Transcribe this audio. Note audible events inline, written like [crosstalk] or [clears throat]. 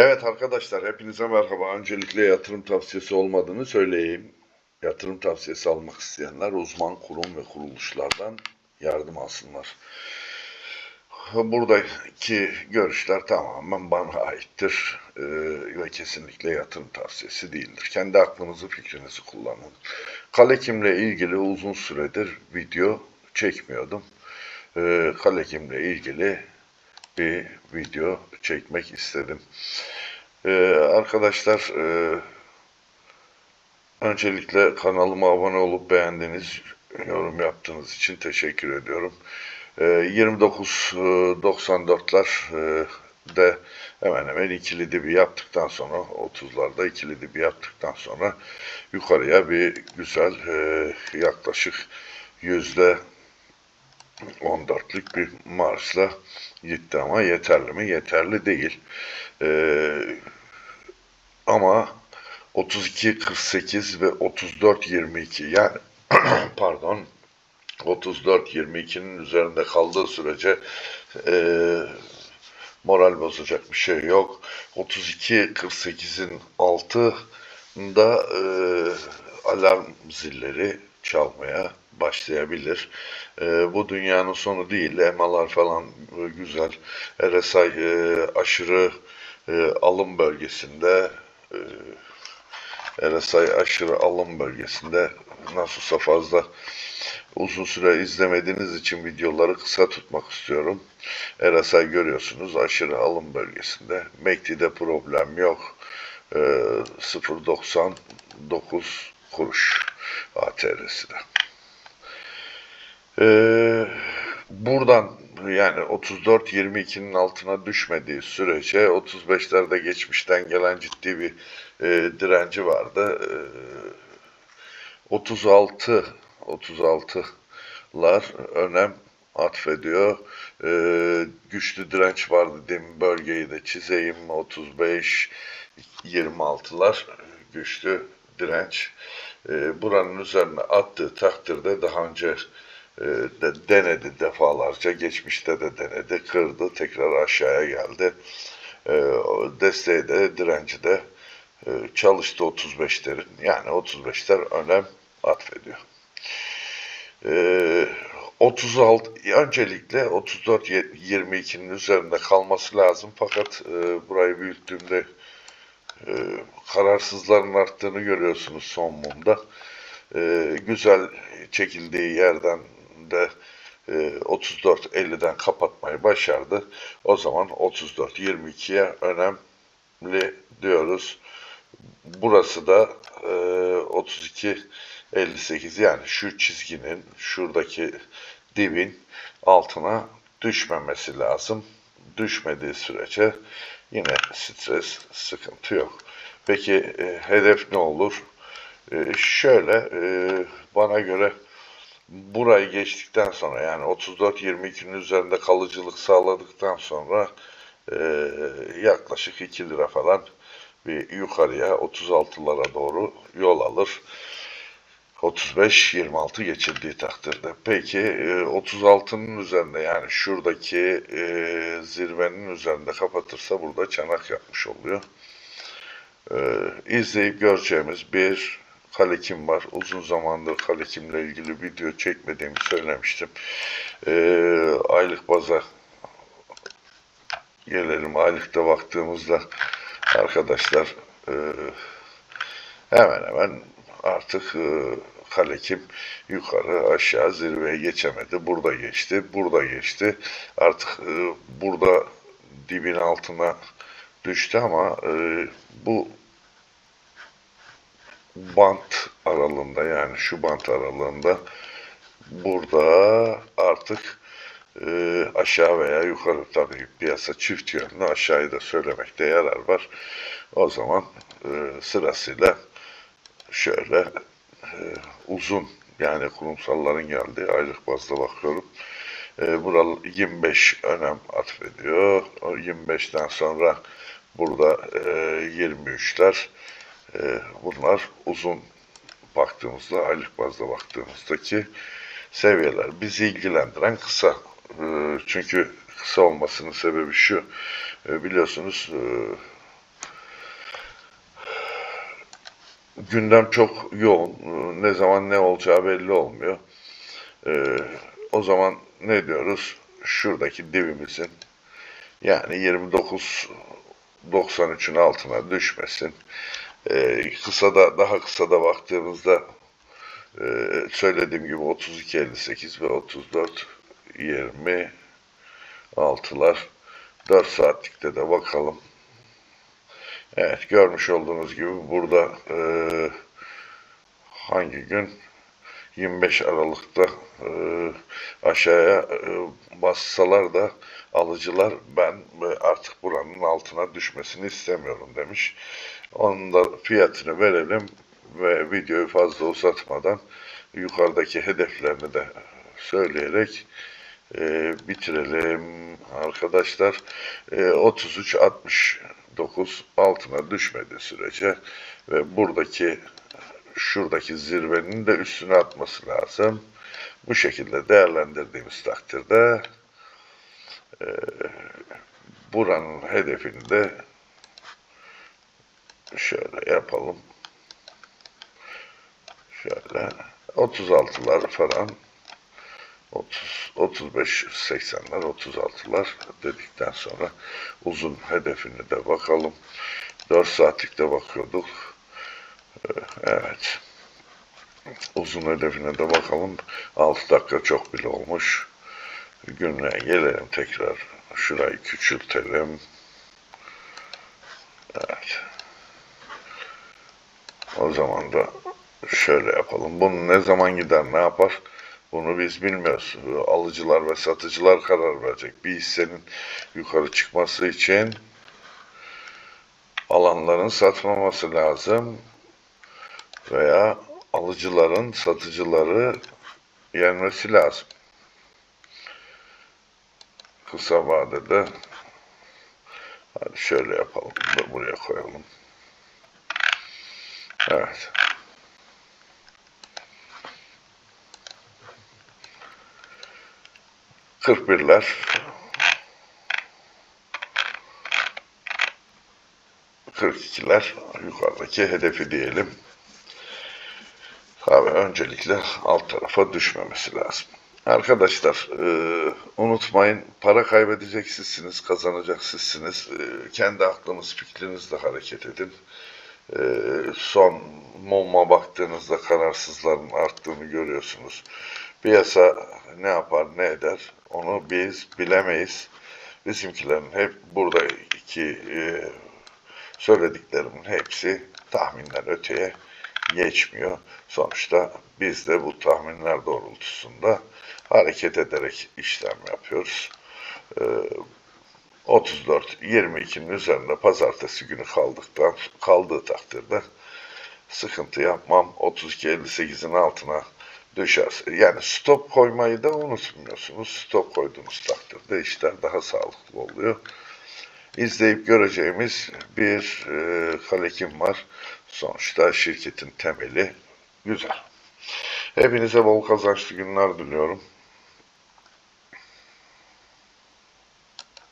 Evet arkadaşlar hepinize merhaba. Öncelikle yatırım tavsiyesi olmadığını söyleyeyim. Yatırım tavsiyesi almak isteyenler uzman kurum ve kuruluşlardan yardım alsınlar. Buradaki görüşler tamamen bana aittir Ee, ve kesinlikle yatırım tavsiyesi değildir. Kendi aklınızı fikrinizi kullanın. Kalekimle ilgili uzun süredir video çekmiyordum. Ee, Kalekimle ilgili bir video çekmek istedim. Ee, arkadaşlar e, öncelikle kanalıma abone olup beğendiğiniz, yorum yaptığınız için teşekkür ediyorum. Ee, 29.94'ler e, de hemen hemen ikili dibi yaptıktan sonra 30'larda ikili dibi yaptıktan sonra yukarıya bir güzel e, yaklaşık yüzde 14'lük bir marşla gitti ama yeterli mi? Yeterli değil. Ee, ama 32-48 ve 34-22 yani [clears throat] pardon 34-22'nin üzerinde kaldığı sürece e, moral bozacak bir şey yok. 32-48'in altında e, alarm zilleri çalmaya başlayabilir. E, bu dünyanın sonu değil. EMA'lar falan e, güzel. RSI e, aşırı e, alım bölgesinde e, RSI aşırı alım bölgesinde nasılsa fazla uzun süre izlemediğiniz için videoları kısa tutmak istiyorum. RSI görüyorsunuz aşırı alım bölgesinde. MACD'de problem yok. E, 0.99 kuruş ATR'si de. Ee, buradan yani 34-22'nin altına düşmediği sürece 35'lerde geçmişten gelen ciddi bir e, direnci vardı. E, 36 36'lar önem atfediyor. E, güçlü direnç var dediğim bölgeyi de çizeyim. 35 26'lar güçlü direnç. E, buranın üzerine attığı takdirde daha önce e, de denedi defalarca. Geçmişte de denedi. Kırdı. Tekrar aşağıya geldi. E, desteği de direnci de e, çalıştı 35'lerin. Yani 35'ler önem atfediyor. E, 36 öncelikle 34 22'nin üzerinde kalması lazım. Fakat e, burayı büyüttüğümde e, kararsızların arttığını görüyorsunuz son mumda. E, güzel çekildiği yerden de e, 34-50'den kapatmayı başardı. O zaman 34-22'ye önemli diyoruz. Burası da e, 32 58 yani şu çizginin şuradaki dibin altına düşmemesi lazım. Düşmediği sürece yine stres sıkıntı yok. Peki e, hedef ne olur? E, şöyle e, bana göre burayı geçtikten sonra yani 34-22'nin üzerinde kalıcılık sağladıktan sonra e, yaklaşık 2 lira falan bir yukarıya 36'lara doğru yol alır. 35-26 geçildiği takdirde. Peki e, 36'nın üzerinde yani şuradaki e, zirvenin üzerinde kapatırsa burada çanak yapmış oluyor. E, izleyip göreceğimiz bir Kalekim var. Uzun zamandır Kalekim'le ilgili video çekmediğimi söylemiştim. E, aylık baza gelelim. Aylıkta baktığımızda arkadaşlar e, hemen hemen artık e, Kalekim yukarı aşağı zirveye geçemedi. Burada geçti. Burada geçti. Artık e, burada dibin altına düştü ama e, bu bant aralığında yani şu bant aralığında burada artık e, aşağı veya yukarı tabii piyasa çift yönlü aşağıyı da söylemekte yarar var. O zaman e, sırasıyla şöyle e, uzun yani kurumsalların geldiği aylık bazda bakıyorum. E, buralı 25 önem atfediyor. O 25'ten sonra burada e, 23'ler e, bunlar uzun baktığımızda aylık bazda baktığımızdaki seviyeler. Bizi ilgilendiren kısa. E, çünkü kısa olmasının sebebi şu. E, biliyorsunuz e, gündem çok yoğun. Ee, Ne zaman ne olacağı belli olmuyor. Ee, o zaman ne diyoruz? Şuradaki dibimizin yani 29 93'ün altına düşmesin. Ee, kısada daha kısada baktığımızda e, söylediğim gibi 32 58 ve 34 20 altılar 4 saatlikte de bakalım. Evet görmüş olduğunuz gibi burada e, hangi gün 25 Aralık'ta e, aşağıya e, bassalar da alıcılar ben e, artık buranın altına düşmesini istemiyorum demiş. Onun da fiyatını verelim ve videoyu fazla uzatmadan yukarıdaki hedeflerini de söyleyerek e, bitirelim arkadaşlar. E, 33-69 altına düşmediği sürece ve buradaki şuradaki zirvenin de üstüne atması lazım. Bu şekilde değerlendirdiğimiz takdirde e, buranın hedefini de şöyle yapalım. Şöyle 36'lar falan 30 35 80'ler 36'lar dedikten sonra uzun hedefini de bakalım. 4 saatlikte bakıyorduk. Ee, Evet. Uzun hedefine de bakalım. 6 dakika çok bile olmuş. Günlüğe gelelim tekrar. Şurayı küçültelim. Evet. O zaman da şöyle yapalım. Bunu ne zaman gider, ne yapar? Bunu biz bilmiyoruz. Alıcılar ve satıcılar karar verecek. Bir hissenin yukarı çıkması için alanların satmaması lazım veya alıcıların satıcıları yenmesi lazım. Kısa vadede hadi şöyle yapalım. da Buraya koyalım. Evet. Kırk birler. Kırk ikiler yukarıdaki hedefi diyelim. Tabii öncelikle alt tarafa düşmemesi lazım. Arkadaşlar e, unutmayın para kaybedecek sizsiniz. E, kendi aklınız, fikrinizle hareket edin. E, son mumma baktığınızda kararsızların arttığını görüyorsunuz. Piyasa ne yapar, ne eder onu biz bilemeyiz. Bizimkilerin hep buradaki e, söylediklerimin hepsi tahminden öteye geçmiyor. Sonuçta biz de bu tahminler doğrultusunda hareket ederek işlem yapıyoruz. Ee, 34-22'nin üzerinde pazartesi günü kaldıktan kaldığı takdirde sıkıntı yapmam. 32-58'in altına düşerse yani stop koymayı da unutmuyorsunuz. Stop koyduğunuz takdirde işler daha sağlıklı oluyor. İzleyip göreceğimiz bir e, kalekim var. Sonuçta şirketin temeli güzel. Hepinize bol kazançlı günler diliyorum.